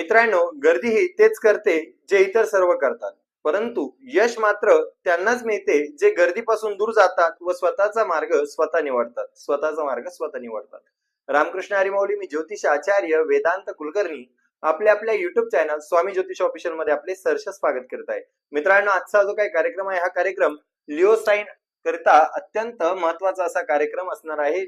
मित्रांनो गर्दी ही तेच करते जे इतर सर्व करतात. परंतु यश मात्र त्यांनाच मिळते जे गर्दीपासून दूर जातात व स्वतःचा मार्ग स्वतः निवडतात. स्वतःचा मार्ग स्वतः निवडतात. रामकृष्ण हरिमौली मी ज्योतिष आचार्य वेदांत कुलकर्णी आपल्या आपल्या युट्यूब चॅनल स्वामी ज्योतिष ऑफिशियलमध्ये आपले सहर्ष स्वागत करत आहे. मित्रांनो आजचा जो काही कार्यक्रम आहे हा कार्यक्रम लिओ साईन करिता अत्यंत महत्त्वाचा असा कार्यक्रम असणार आहे.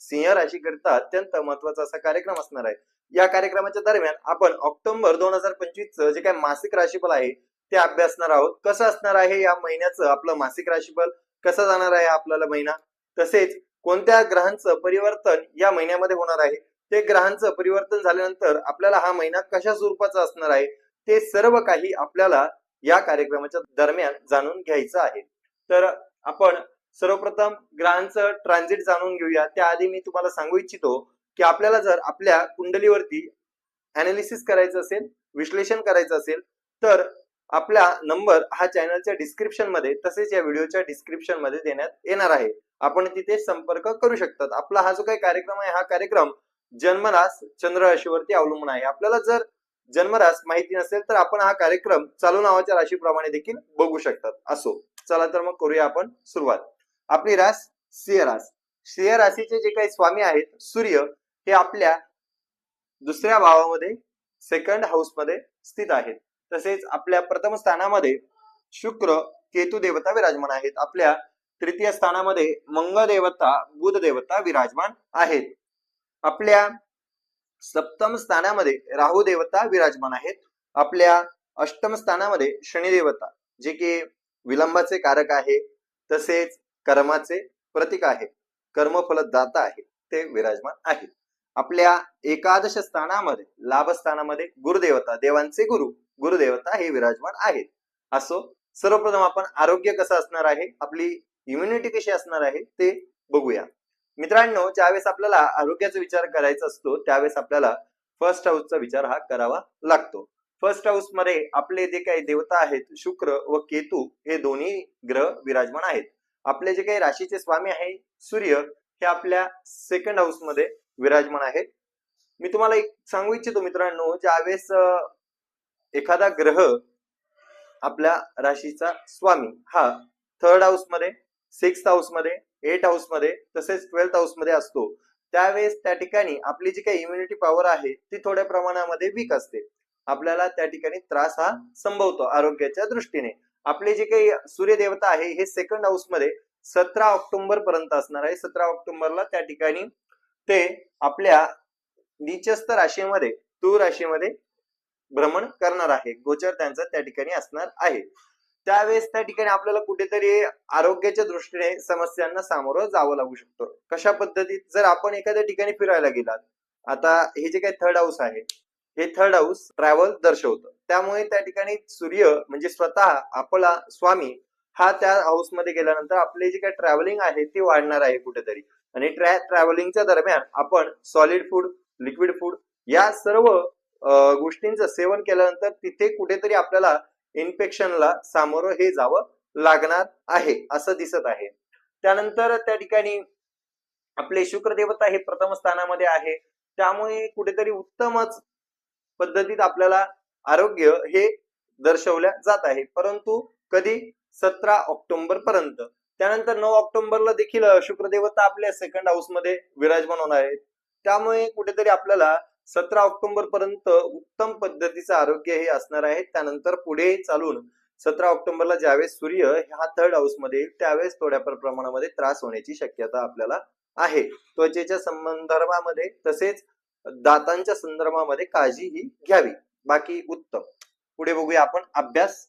सिंह राशीकरिता अत्यंत महत्त्वाचा असा कार्यक्रम असणार आहे. या कार्यक्रमाच्या दरम्यान आपण ऑक्टोबर दोन हजार पंचवीस जे काही मासिक राशीफल आहे ते अभ्यासणार आहोत. कसं असणार आहे या महिन्याचं आपलं मासिक राशीफल? कसं जाणार आहे आपल्याला महिना? तसेच कोणत्या ग्रहांचं परिवर्तन या महिन्यामध्ये होणार आहे? ते ग्रहांचं परिवर्तन झाल्यानंतर आपल्याला हा महिना कशा स्वरूपाचा असणार आहे? ते सर्व काही आपल्याला या कार्यक्रमाच्या दरम्यान जाणून घ्यायचं आहे. तर आपण सर्वप्रथम ग्रहांचं ट्रान्झिट जाणून घेऊया. त्याआधी मी तुम्हाला सांगू इच्छितो की आपल्याला जर आपल्या कुंडलीवरती अनालिसिस करायचं असेल विश्लेषण करायचं असेल तर आपला नंबर हा चॅनलच्या डिस्क्रिप्शनमध्ये तसेच या व्हिडिओच्या डिस्क्रिप्शनमध्ये देण्यात येणार आहे. आपण तिथे संपर्क करू शकतात. आपला हा जो काही कार्यक्रम आहे हा कार्यक्रम जन्मरास चंद्र राशीवरती अवलंबून आहे. आपल्याला जर जन्मरास माहिती नसेल तर आपण हा कार्यक्रम चालू नावाच्या राशीप्रमाणे देखील बघू शकतात. असो. चला तर मग करूया आपण सुरुवात. आपली रास सिंह रास. सिंह राशीचे जे काही स्वामी आहेत सूर्य हे आपल्या दुसऱ्या भावामध्ये सेकंड हाऊसमध्ये स्थित आहेत. तसेच आपल्या प्रथम स्थानामध्ये शुक्र केतू देवता विराजमान आहेत. आपल्या तृतीय स्थानामध्ये मंगळ देवता बुध देवता विराजमान आहेत. आपल्या सप्तम स्थानामध्ये राहू देवता विराजमान आहेत. आपल्या अष्टम स्थानामध्ये शनिदेवता जे की विलंबाचे कारक आहे. तसेच कर्माचे प्रतीक आहे. कर्मफलदाता आहे. ते विराजमान आहे. आपल्या एकादश स्थानामध्ये लाभ स्थानामध्ये गुरुदेवता देवांचे गुरु गुरुदेवता हे विराजमान आहेत. असो सर्वप्रथम आपण आरोग्य कसं असणार आहे? आपली इम्युनिटी कशी असणार आहे? ते बघूया. मित्रांनो ज्यावेळेस आपल्याला आरोग्याचा विचार करायचा असतो त्यावेळेस आपल्याला फर्स्ट हाऊसचा विचार हा करावा लागतो. फर्स्ट हाऊसमध्ये आपले जे काही देवता आहेत शुक्र व केतू हे दोन्ही ग्रह विराजमान आहेत. आपले जे काही राशीचे स्वामी आहे सूर्य हे आपल्या सेकंड हाऊसमध्ये विराजमान आहेत. मी तुम्हाला एक सांगू इच्छितो मित्रांनो ज्यावेळेस एखादा ग्रह आपल्या राशीचा स्वामी हा थर्ड हाऊसमध्ये सिक्स्थ हाऊसमध्ये एट हाऊसमध्ये तसेच ट्वेल्थ हाऊसमध्ये असतो. त्यावेळेस त्या ठिकाणी आपली जी काही इम्युनिटी पॉवर आहे ती थोड्या प्रमाणामध्ये वीक असते. आपल्याला त्या ठिकाणी त्रास हा संभवतो आरोग्याच्या दृष्टीने. आपले जे काही सूर्यदेवता आहे हे सेकंड हाऊसमध्ये सतरा ऑक्टोबर पर्यंत असणार आहे. सतरा ऑक्टोबरला त्या ठिकाणी ते आपल्या निचस्त राशीमध्ये तू राशीमध्ये भ्रमण करणार आहे. गोचर त्यांचा त्या ठिकाणी असणार आहे. त्यावेळेस त्या ठिकाणी आपल्याला कुठेतरी आरोग्याच्या दृष्टीने समस्यांना सामोरं जावं लागू शकतो. कशा पद्धतीत जर आपण एखाद्या ठिकाणी फिरायला गेलात आता हे जे काही थर्ड हाऊस आहे हे थर्ड हाऊस ट्रॅव्हल दर्शवतं. त्यामुळे त्या ठिकाणी सूर्य म्हणजे स्वतः आपला स्वामी हा त्या हाऊसमध्ये गेल्यानंतर आपले जे काही ट्रॅव्हलिंग आहे ते वाढणार आहे कुठेतरी. आणि ट्रॅ ट्रॅव्हलिंगच्या दरम्यान आपण सॉलिड फूड लिक्विड फूड या सर्व गोष्टींचं सेवन केल्यानंतर तिथे कुठेतरी आपल्याला इन्फेक्शनला सामोरं हे जावं लागणार आहे असं दिसत आहे. त्यानंतर त्या ठिकाणी आपले शुक्रदेवता हे प्रथम स्थानामध्ये आहे. त्यामुळे कुठेतरी उत्तमच पद्धतीत आपल्याला आरोग्य हे दर्शवल्या जात आहे. परंतु कधी सतरा ऑक्टोबर पर्यंत त्यानंतर नऊ ऑक्टोबरला देखील शुक्रदेवता आपल्या सेकंड हाऊसमध्ये विराजमान होणार आहेत. त्यामुळे कुठेतरी आपल्याला सतरा ऑक्टोबर पर्यंत उत्तम पद्धतीचं आरोग्य हे असणार आहे. त्यानंतर पुढे चालून सतरा ऑक्टोबरला ज्यावेळेस सूर्य हा थर्ड हाऊसमध्ये येईल त्यावेळेस थोड्या प्रमाणामध्ये त्रास होण्याची शक्यता आपल्याला आहे. त्वचेच्या संदर्भामध्ये तसेच दातांच्या संदर्भामध्ये काळजी ही घ्यावी. बाकी उत्तम. पुढे बघूया आपण अभ्यास.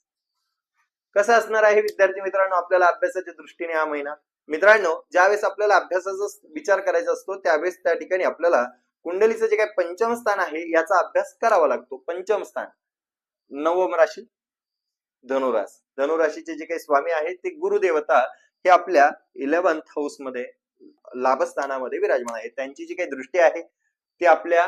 कसा असणार आहे विद्यार्थी मित्रांनो आपल्याला अभ्यासाच्या दृष्टीने हा महिना? मित्रांनो ज्यावेळेस आपल्याला अभ्यासाचा विचार करायचा असतो त्यावेळेस त्या ठिकाणी आपल्याला कुंडलीचं जे काही पंचम स्थान आहे याचा अभ्यास करावा लागतो. पंचम स्थान. नवम राशी धनुरास. धनुराशीचे जे काही स्वामी आहेत ते गुरुदेवता हे आपल्या इलेव्हन्थ हाऊसमध्ये लाभस्थानामध्ये विराजमान आहेत. त्यांची जी काही दृष्टी आहे ती आपल्या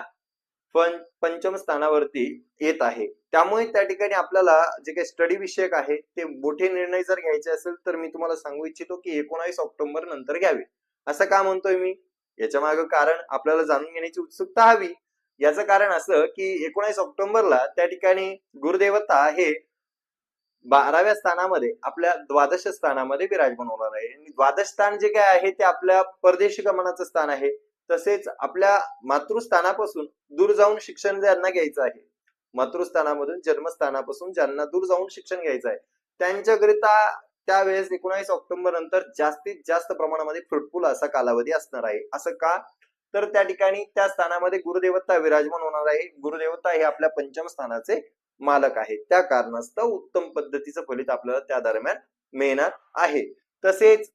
पण पंचम स्थानावरती येत आहे. त्यामुळे त्या ठिकाणी आपल्याला जे काही स्टडी विषयक आहे ते मोठे निर्णय जर घ्यायचे असेल तर मी तुम्हाला सांगू इच्छितो की एकोणावीस ऑक्टोबर नंतर घ्यावे. असं का म्हणतोय मी? याच्या मागे कारण आपल्याला जाणून घेण्याची उत्सुकता हवी. याचं कारण असं की एकोणीस ऑक्टोबरला त्या ठिकाणी गुरुदेवता हे बाराव्या स्थानामध्ये आपल्या द्वादश स्थानामध्ये विराजमान होणार आहे. आणि द्वादश स्थान जे काय आहे ते आपल्या परदेशी गमनाचं स्थान आहे. तसेच आपल्या मातृस्थानापासून दूर जाऊन शिक्षण ज्यांना घ्यायचं आहे मातृस्थानामधून जन्मस्थानापासून ज्यांना दूर जाऊन शिक्षण घ्यायचं आहे त्यांच्याकरिता त्यावेळेस एकोणावीस ऑक्टोबर नंतर जास्तीत जास्त प्रमाणामध्ये फ्रुटफुल असा कालावधी असणार आहे. असं का? तर त्या ठिकाणी त्या स्थानामध्ये गुरुदेवता विराजमान होणार आहे. गुरुदेवता हे आपल्या पंचम स्थानाचे मालक आहे त्या कारणास्तव उत्तम पद्धतीचं फलित आपल्याला त्या दरम्यान मिळणार आहे. तसेच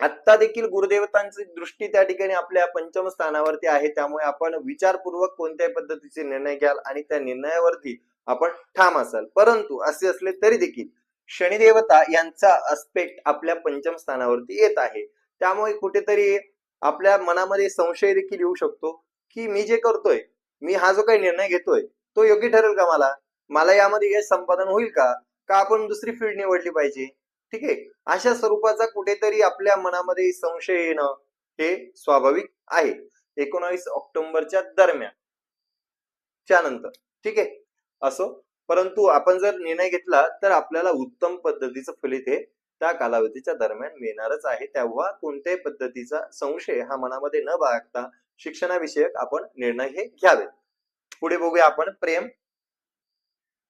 आत्ता देखील गुरुदेवतांची दृष्टी त्या ठिकाणी आपल्या पंचम स्थानावरती आहे. त्यामुळे आपण विचारपूर्वक कोणत्याही पद्धतीचे निर्णय घ्याल आणि त्या निर्णयावरती आपण ठाम असाल. परंतु असे असले तरी देखील शनिदेवता यांचा अस्पेक्ट आपल्या पंचम स्थानावरती येत आहे. त्यामुळे कुठेतरी आपल्या मनामध्ये संशय देखील येऊ शकतो की मी जे करतोय मी हा जो काही निर्णय घेतोय तो योग्य ठरेल का मला? मला यामध्ये यश संपादन होईल का? का आपण दुसरी फील्ड निवडली पाहिजे? ठीक आहे? अशा स्वरूपाचा कुठेतरी आपल्या मनामध्ये संशय येणं हे स्वाभाविक आहे. एकोणावीस ऑक्टोबरच्या दरम्यान. त्यानंतर. ठीक आहे? असो. परंतु आपण जर निर्णय घेतला तर आपल्याला उत्तम पद्धतीचं फलित हे त्या कालावधीच्या दरम्यान मिळणारच आहे. तेव्हा कोणत्याही पद्धतीचा संशय हा मनामध्ये न बाळगता शिक्षणाविषयक आपण निर्णय हे घ्यावेत. पुढे बघूया आपण प्रेम.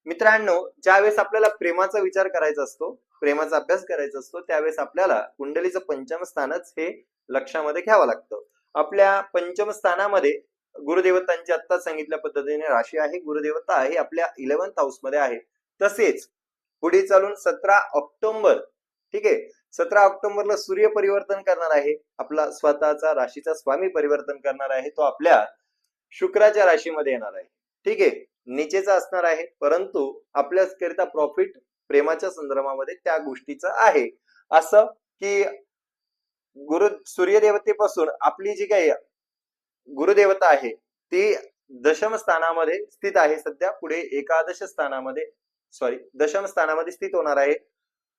मित्रांनो ज्यावेळेस आपल्याला प्रेमाचा विचार करायचा असतो प्रेमाचा अभ्यास करायचा असतो त्यावेळेस आपल्याला कुंडलीचं पंचम स्थानच हे लक्षामध्ये घ्यावं लागतं. आपल्या पंचम स्थानामध्ये गुरुदेवतांची आत्ता सांगितल्या पद्धतीने राशी आहे गुरुदेवता हे आपल्या इलेव्हन्थ हाऊसमध्ये आहे. तसेच पुढे चालून सतरा ऑक्टोबर ठीक आहे? सतरा ऑक्टोबरला सूर्य परिवर्तन करणार आहे आपला स्वतःचा राशीचा स्वामी परिवर्तन करणार आहे तो आपल्या शुक्राच्या राशीमध्ये येणार आहे. ठीक आहे? निचेचा असणार आहे परंतु आपल्याकरिता प्रॉफिट प्रेमाच्या संदर्भामध्ये त्या गोष्टीचं आहे. असं की गुरु सूर्यदेवतेपासून आपली जी काही गुरुदेवता आहे ती दशम स्थानामध्ये स्थित आहे. सध्या पुढे एकादश स्थानामध्ये सॉरी दशम स्थानामध्ये स्थित होणार आहे.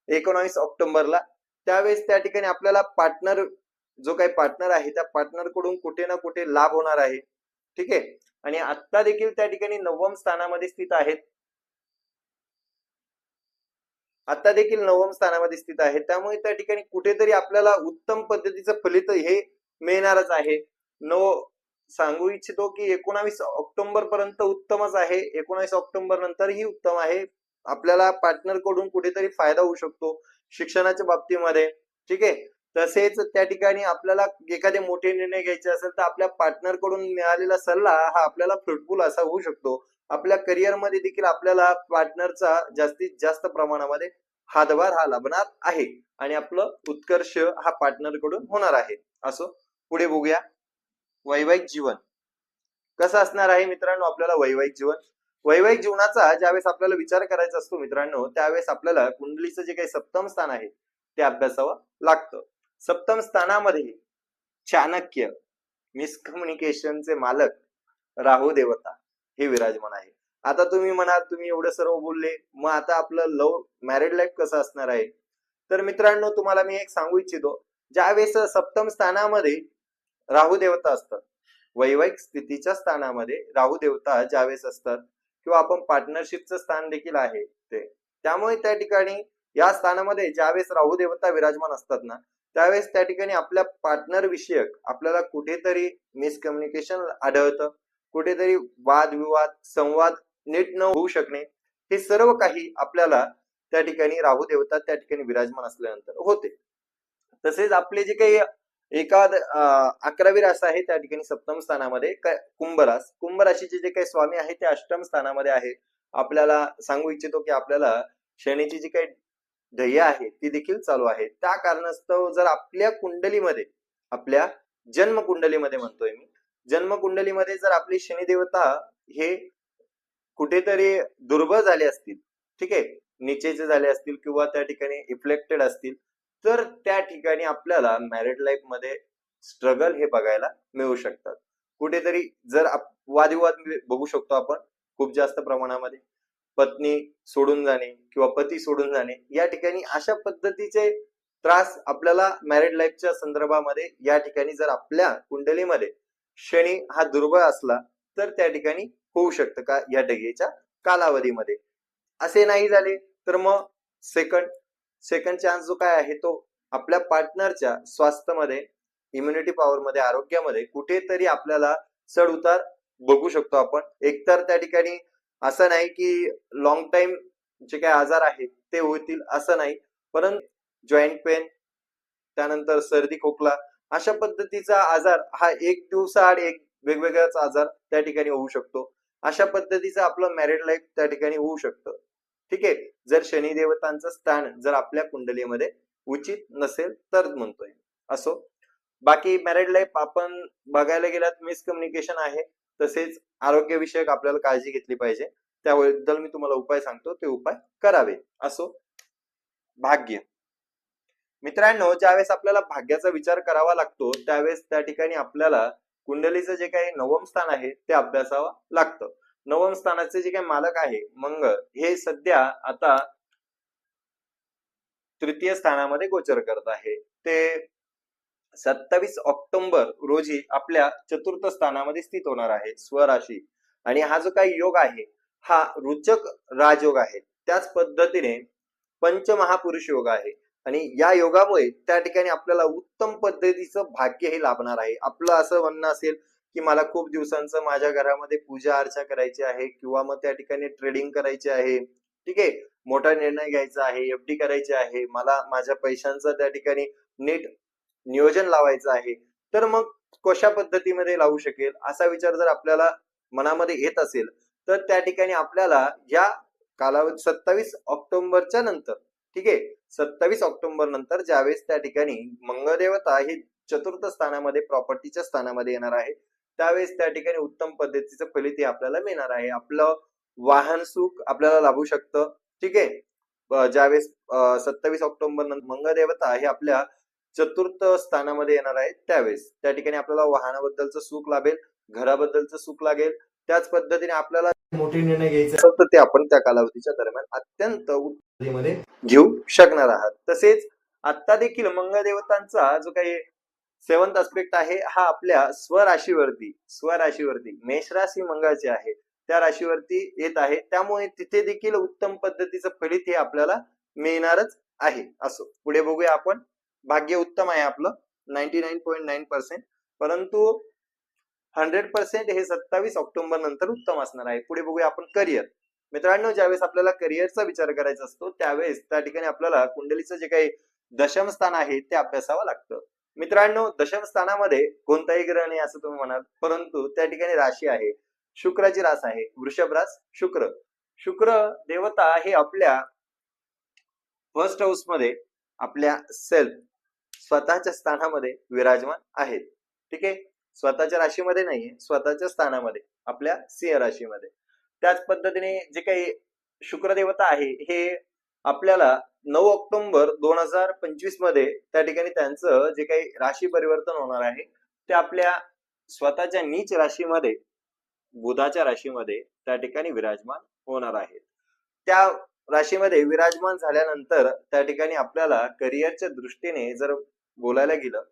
एकोणावीस ऑक्टोबरला. त्यावेळेस त्या ठिकाणी आपल्याला पार्टनर जो काही पार्टनर आहे त्या पार्टनरकडून कुठे ना कुठे लाभ होणार आहे. ठीक आहे? आणि आता देखील त्या ठिकाणी नवम स्थानामध्ये स्थित आहेत. आता देखील नवम स्थानामध्ये स्थित आहे. त्यामुळे त्या ठिकाणी कुठेतरी आपल्याला उत्तम पद्धतीचं फलित हे मिळणारच आहे. नव सांगू इच्छितो की एकोणावीस ऑक्टोबर पर्यंत उत्तमच आहे. एकोणावीस ऑक्टोबर नंतरही उत्तम आहे. आपल्याला पार्टनरकडून कुठेतरी फायदा होऊ शकतो शिक्षणाच्या बाबतीमध्ये. ठीक आहे? तसेच त्या ठिकाणी आपल्याला एखादे मोठे निर्णय घ्यायचे असेल तर आपल्या पार्टनरकडून मिळालेला सल्ला हा आपल्याला फ्रुटफुल असा होऊ शकतो. आपल्या करिअरमध्ये देखील आपल्याला पार्टनरचा जास्तीत जास्त प्रमाणामध्ये हातभार हा लाभणार आहे. आणि आपलं उत्कर्ष हा पार्टनरकडून होणार आहे. असो पुढे बघूया. वैवाहिक जीवन. कसं असणार आहे मित्रांनो आपल्याला वैवाहिक जीवन? वैवाहिक जीवनाचा ज्यावेळेस आपल्याला विचार करायचा असतो मित्रांनो त्यावेळेस आपल्याला कुंडलीचं जे काही सप्तम स्थान आहे ते अभ्यासावं लागतं. सप्तम स्थानामध्ये चाणक्य मिसकम्युनिकेशनचे मालक राहू देवता. हे विराजमान आहे. आता तुम्ही म्हणाल तुम्ही एवढं सर्व बोलले. मग आता आपलं लव मॅरिड लाईफ कसं असणार आहे? तर मित्रांनो तुम्हाला मी एक सांगू इच्छितो. ज्यावेळेस सप्तम स्थानामध्ये राहू देवता असतात वैवाहिक स्थितीच्या स्थानामध्ये राहू देवता ज्यावेळेस असतात किंवा आपण पार्टनरशिपचं स्थान देखील आहे ते. त्यामुळे त्या ठिकाणी या स्थानामध्ये ज्यावेळेस राहू देवता विराजमान असतात ना त्यावेळेस त्या ठिकाणी आपल्या पार्टनर विषयक आपल्याला कुठेतरी मिसकम्युनिकेशन आढळतं. कुठेतरी वादविवाद संवाद नीट न होऊ शकणे हे सर्व काही आपल्याला त्या ठिकाणी राहू देवता त्या ठिकाणी विराजमान असल्यानंतर होते. तसेच आपले जे काही एकाद अकरावी रास आहे त्या ठिकाणी सप्तम स्थानामध्ये कुंभ रास कुंभ राशीचे जे काही स्वामी आहे ते अष्टम स्थानामध्ये आहे. आपल्याला सांगू इच्छितो की आपल्याला शनीची जी काही ध्येय आहे ती देखील चालू आहे. त्या कारणास्तव जर आपल्या कुंडलीमध्ये आपल्या जन्म कुंडलीमध्ये म्हणतोय मी जन्म कुंडलीमध्ये जर आपली शनिदेवता हे कुठेतरी दुर्बळ झाले असतील ठीक आहे निचेचे झाले असतील किंवा त्या ठिकाणी इफ्लेक्टेड असतील तर त्या ठिकाणी आपल्याला मॅरिड लाईफमध्ये स्ट्रगल हे बघायला मिळू शकतात. कुठेतरी जर वादविवाद बघू शकतो आपण खूप जास्त प्रमाणामध्ये. पत्नी सोडून जाणे किंवा पती सोडून जाणे या ठिकाणी अशा पद्धतीचे त्रास आपल्याला मॅरिड लाईफच्या संदर्भामध्ये या ठिकाणी जर आपल्या कुंडलीमध्ये शनी हा दुर्बळ असला तर त्या ठिकाणी होऊ शकतं का या डगेच्या कालावधीमध्ये. असे नाही झाले तर मग सेकंड सेकंड चान्स जो काय आहे तो आपल्या पार्टनरच्या स्वास्थ्यामध्ये इम्युनिटी पॉवर मध्ये आरोग्यामध्ये कुठेतरी आपल्याला चढ उतार बघू शकतो आपण. एकतर त्या ठिकाणी असं नाही की लॉंग टाइम जे काही आजार आहेत ते होतील असं नाही. परंतु जॉईंट पेन त्यानंतर सर्दी खोकला अशा पद्धतीचा आजार हा एक दिवसाआड एक वेगवेगळाच आजार त्या ठिकाणी होऊ शकतो. अशा पद्धतीचं आपलं मॅरिड लाईफ त्या ठिकाणी होऊ शकतं. ठीक आहे? जर शनी देवतांचं स्थान जर आपल्या कुंडलीमध्ये उचित नसेल तर म्हणतोय. असो. बाकी मॅरिड लाईफ आपण बघायला गेलात मिसकम्युनिकेशन आहे. तसेच आरोग्यविषयक आपल्याला काळजी घेतली पाहिजे. त्याबद्दल मी तुम्हाला उपाय सांगतो ते उपाय करावे. असो. भाग्य. मित्रांनो ज्यावेळेस आपल्याला भाग्याचा विचार करावा लागतो त्यावेळेस त्या ठिकाणी आपल्याला कुंडलीचं जे काही नवम स्थान आहे ते अभ्यासावं लागतं. नवम स्थानाचे जे काही मालक आहे मंगळ हे सध्या आता तृतीय स्थानामध्ये गोचर करत आहे. ते सत्तावीस ऑक्टोबर रोजी आपल्या चतुर्थ स्थानामध्ये स्थित होणार आहे स्वराशी. आणि हा जो काही योग आहे हा रुचक राजयोग आहे. त्याच पद्धतीने पंचमहापुरुष योग आहे. आणि या योगामुळे त्या ठिकाणी आपल्याला उत्तम पद्धतीचं भाग्य हे लाभणार आहे. आपलं असं म्हणणं असेल की मला खूप दिवसांचं माझ्या घरामध्ये पूजा अर्चा करायची आहे किंवा मग त्या ठिकाणी ट्रेडिंग करायची आहे. ठीक आहे? मोठा निर्णय घ्यायचा आहे एफ डी करायची आहे मला माझ्या पैशांचं त्या ठिकाणी नीट नियोजन लावायचं आहे. तर मग कशा पद्धतीमध्ये लावू शकेल? असा विचार जर आपल्याला मनामध्ये येत असेल तर त्या ठिकाणी आपल्याला या कालावधी सत्तावीस ऑक्टोबरच्या नंतर ठीक आहे? सत्तावीस ऑक्टोबर नंतर ज्यावेळेस त्या ठिकाणी मंगळदेवता हे चतुर्थ स्थानामध्ये प्रॉपर्टीच्या स्थानामध्ये येणार आहे त्यावेळेस त्या ठिकाणी उत्तम पद्धतीचं फलित हे आपल्याला मिळणार आहे. आपलं वाहन सुख आपल्याला लाभू शकतं. ठीक आहे? ज्यावेळेस सत्तावीस ऑक्टोबर नंतर मंगळदेवता हे आपल्या चतुर्थ स्थानामध्ये येणार आहे त्यावेळेस त्या ठिकाणी आपल्याला वाहनाबद्दलचं सुख लाभेल घराबद्दलचं सुख लागेल. त्याच पद्धतीने आपल्याला मोठे निर्णय घ्यायचे फक्त तर ते आपण त्या कालावधीच्या दरम्यान अत्यंत घेऊ शकणार आहात. तसेच आता देखील मंगळदेवतांचा जो काही सेवंत आस्पेक्ट आहे हा आपल्या स्वराशीवरती स्वराशीवरती मेष राशी मंगळाची आहे त्या राशीवरती येत आहे. त्यामुळे तिथे देखील उत्तम पद्धतीचं फलित हे आपल्याला मिळणारच आहे. असो पुढे बघूया आपण. भाग्य उत्तम आहे आपलं ninety nine point nine percent परंतु हंड्रेड पर्सेंट हे सत्तावीस ऑक्टोबर नंतर उत्तम असणार आहे. पुढे बघूया आपण करिअर मित्रांनो ज्यावेळेस आपल्याला करिअरचा विचार करायचा असतो त्यावेळेस त्या ठिकाणी आपल्याला कुंडलीचं जे काही दशम स्थान आहे ते अभ्यासावं लागतं. मित्रांनो दशम स्थानामध्ये कोणताही ग्रह नाही असं तुम्ही म्हणाल परंतु त्या ठिकाणी राशी आहे. शुक्राची रास आहे. वृषभ रास शुक्र. शुक्र देवता हे आपल्या फर्स्ट हाऊसमध्ये आपल्या सेल्फ स्वतःच्या स्थानामध्ये विराजमान आहेत. ठीक आहे? स्वतःच्या राशीमध्ये नाहीये स्वतःच्या स्थानामध्ये आपल्या सिंह राशीमध्ये. त्याच पद्धतीने जे काही शुक्रदेवता आहे हे आपल्याला नऊ ऑक्टोबर दोन हजार पंचवीसमध्ये त्या ठिकाणी त्यांचं जे काही राशी परिवर्तन होणार आहे ते आपल्या स्वतःच्या नीच राशीमध्ये बुधाच्या राशीमध्ये त्या ठिकाणी विराजमान होणार आहेत त्या राशीमध्ये विराजमान झाल्यानंतर त्या ठिकाणी आपल्याला करिअरच्या दृष्टीने जर बोलायला गेलं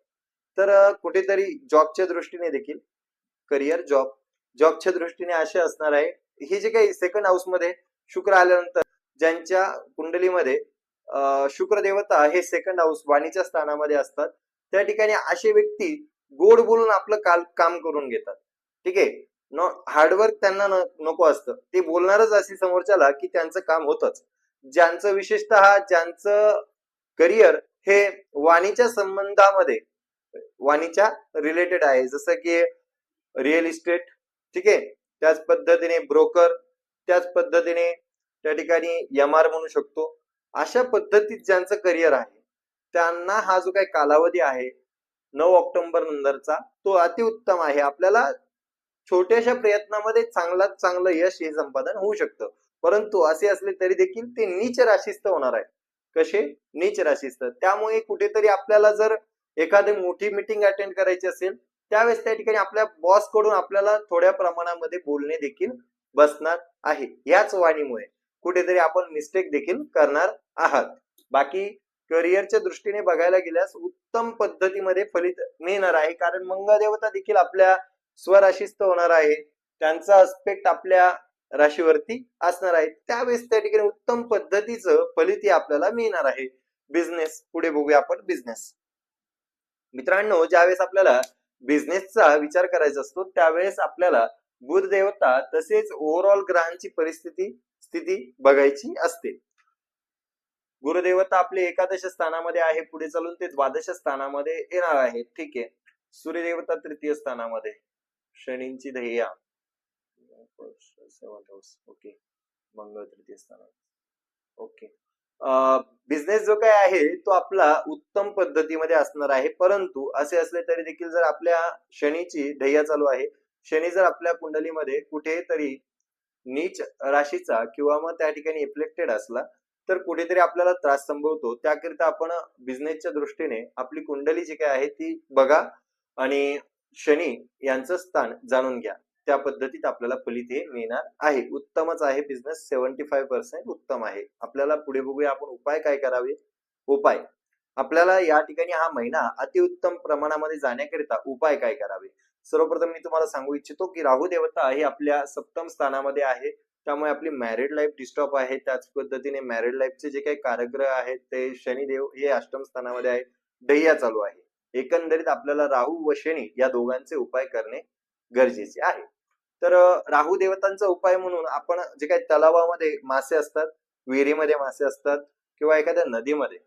तर कुठेतरी जॉबच्या दृष्टीने देखील करिअर जॉब जॉबच्या दृष्टीने असे असणार आहे हे जे काही सेकंड हाऊसमध्ये शुक्र आल्यानंतर ज्यांच्या कुंडलीमध्ये शुक्रदेवता शुक्र देवता हे सेकंड हाऊस वाणीच्या स्थानामध्ये असतात त्या ठिकाणी असे व्यक्ती गोड बोलून आपलं काल काम करून घेतात. ठीक आहे? न हार्डवर्क त्यांना न- नको असतं. ते बोलणारच असे समोरच्याला की त्यांचं काम होतच. ज्यांचं विशेषतः ज्यांचं करिअर हे वाणीच्या संबंधामध्ये वाणीच्या रिलेटेड आहे. जसं की रिअल इस्टेट ठीक आहे? त्याच पद्धतीने ब्रोकर त्याच पद्धतीने त्या ठिकाणी एम आर म्हणू शकतो. अशा पद्धतीत ज्यांचं करिअर आहे त्यांना हा जो काही कालावधी आहे नऊ ऑक्टोबर नंतरचा तो अतिउत्तम आहे. आपल्याला छोट्याशा प्रयत्नामध्ये चांगलात चांगलं यश हे संपादन होऊ शकतं. परंतु असे असले तरी देखील ते नीच राशीस्थ होणार आहे. कसे? नीच राशीस्थ. त्यामुळे कुठेतरी आपल्याला जर एखादी मोठी मिटिंग अटेंड करायची असेल त्यावेळेस त्या ठिकाणी आपल्या बॉसकडून आपल्याला थोड्या प्रमाणामध्ये बोलणे देखील बसणार आहे. याच वाणीमुळे कुठेतरी आपण मिस्टेक देखील करणार आहात. बाकी करिअरच्या दृष्टीने बघायला गेल्यास उत्तम पद्धतीमध्ये फलित मिळणार आहे. कारण मंगळदेवता देखील आपल्या स्वराशीस्त होणार आहे. त्यांचा अस्पेक्ट आपल्या राशीवरती असणार आहे. त्यावेळेस त्या ठिकाणी उत्तम पद्धतीचं फलित आपल्याला मिळणार आहे. बिझनेस पुढे बघूया आपण बिझनेस मित्रांनो ज्यावेळेस आपल्याला बिझनेसचा विचार करायचा असतो त्यावेळेस आपल्याला बुध देवता तसेच ओव्हरऑल ग्रहांची परिस्थिती स्थिती बघायची असते. गुरुदेवता आपले एकादश स्थानामध्ये आहे पुढे चालून ते द्वादश स्थानामध्ये येणार आहे. ठीक आहे. सूर्यदेवता तृतीय स्थानामध्ये. शनींची ध्येया ओके. मंगळ तृतीय स्थानामध्ये. ओके. बिझनेस जो काय आहे तो आपला उत्तम पद्धतीमध्ये असणार आहे. परंतु असे असले तरी देखील जर आपल्या शनीची ध्येय चालू आहे शनी जर आपल्या कुंडलीमध्ये कुठेतरी नीच राशीचा किंवा मग त्या ठिकाणी इफ्लेक्टेड असला तर कुठेतरी आपल्याला त्रास संभवतो. त्याकरिता आपण बिझनेसच्या दृष्टीने आपली कुंडली जी काय आहे ती बघा आणि शनी यांचं स्थान जाणून घ्या. त्या पद्धतीत आपल्याला फलित हे मिळणार आहे. उत्तमच आहे बिझनेस सेव्हन्टी फाईव्ह पर्सेंट उत्तम आहे. आपल्याला पुढे बघूया आपण उपाय काय करावे? उपाय. आपल्याला या ठिकाणी हा महिना अतिउत्तम प्रमाणामध्ये जाण्याकरिता उपाय काय करावे? सर्वप्रथम मी तुम्हाला सांगू इच्छितो की राहू देवता हे आपल्या सप्तम स्थानामध्ये आहे. त्यामुळे आपली मॅरिड लाईफ डिस्टर्ब आहे. त्याच पद्धतीने मॅरिड लाईफचे जे काही कारग्रह आहेत ते शनिदेव हे अष्टम स्थानामध्ये आहे. दह्या चालू आहे. एकंदरीत आपल्याला राहू व शनी या दोघांचे उपाय करणे गरजेचे आहे. तर राहू देवतांचा उपाय म्हणून आपण जे काही तलावामध्ये मासे असतात विहिरीमध्ये मासे असतात किंवा एखाद्या नदीमध्ये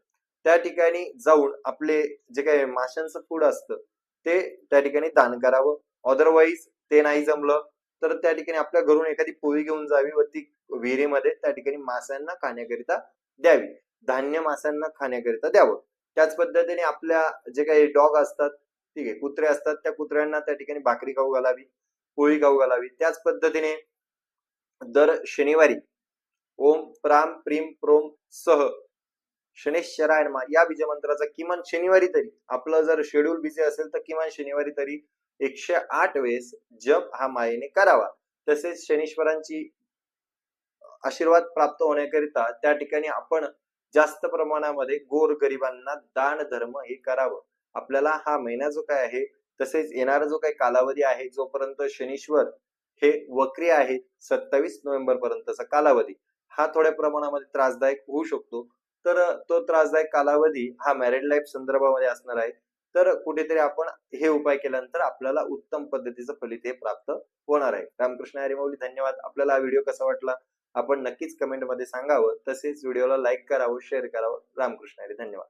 त्या ठिकाणी जाऊन आपले जे काही माशांचं फूड असतं ते त्या ठिकाणी दान करावं. अदरवाईज ते नाही जमलं तर त्या ठिकाणी आपल्या घरून एखादी पोळी घेऊन जावी व ती विहिरीमध्ये त्या ठिकाणी माशांना खाण्याकरिता द्यावी. धान्य माशांना खाण्याकरिता द्यावं. त्याच पद्धतीने आपल्या जे काही डॉग असतात ठीक आहे कुत्रे असतात त्या कुत्र्यांना त्या ठिकाणी भाकरी खाऊ घालावी. पोळी खाऊ घालावी. त्याच पद्धतीने दर शनिवारी ओम प्राम प्रीम प्रोम सह शनेश्वरायण या बीजमंत्राचा किमान शनिवारी तरी आपलं जर शेड्यूल बिझी असेल तर किमान शनिवारी तरी एकशे आठ वेळेस जप हा मायेने करावा. तसेच शनीश्वरांची आशीर्वाद प्राप्त होण्याकरिता त्या ठिकाणी आपण जास्त प्रमाणामध्ये गोर गरिबांना दान धर्म हे करावं. आपल्याला हा महिना जो काय आहे तसेच येणारा जो काही कालावधी आहे जोपर्यंत शनीश्वर हे वक्री आहेत सत्तावीस नोव्हेंबर पर्यंतचा कालावधी हा थोड्या प्रमाणामध्ये त्रासदायक होऊ शकतो. तर तो त्रासदायक कालावधी हा मॅरिड लाईफ संदर्भामध्ये असणार आहे. तर कुठेतरी आपण हे उपाय केल्यानंतर आपल्याला उत्तम पद्धतीचं फलित हे प्राप्त होणार आहे. रामकृष्ण हरिमौली धन्यवाद. आपल्याला हा व्हिडिओ कसा वाटला? आपण नक्कीच कमेंटमध्ये सांगावं. तसेच व्हिडिओला लाईक करावं शेअर करावं. रामकृष्ण हरी धन्यवाद.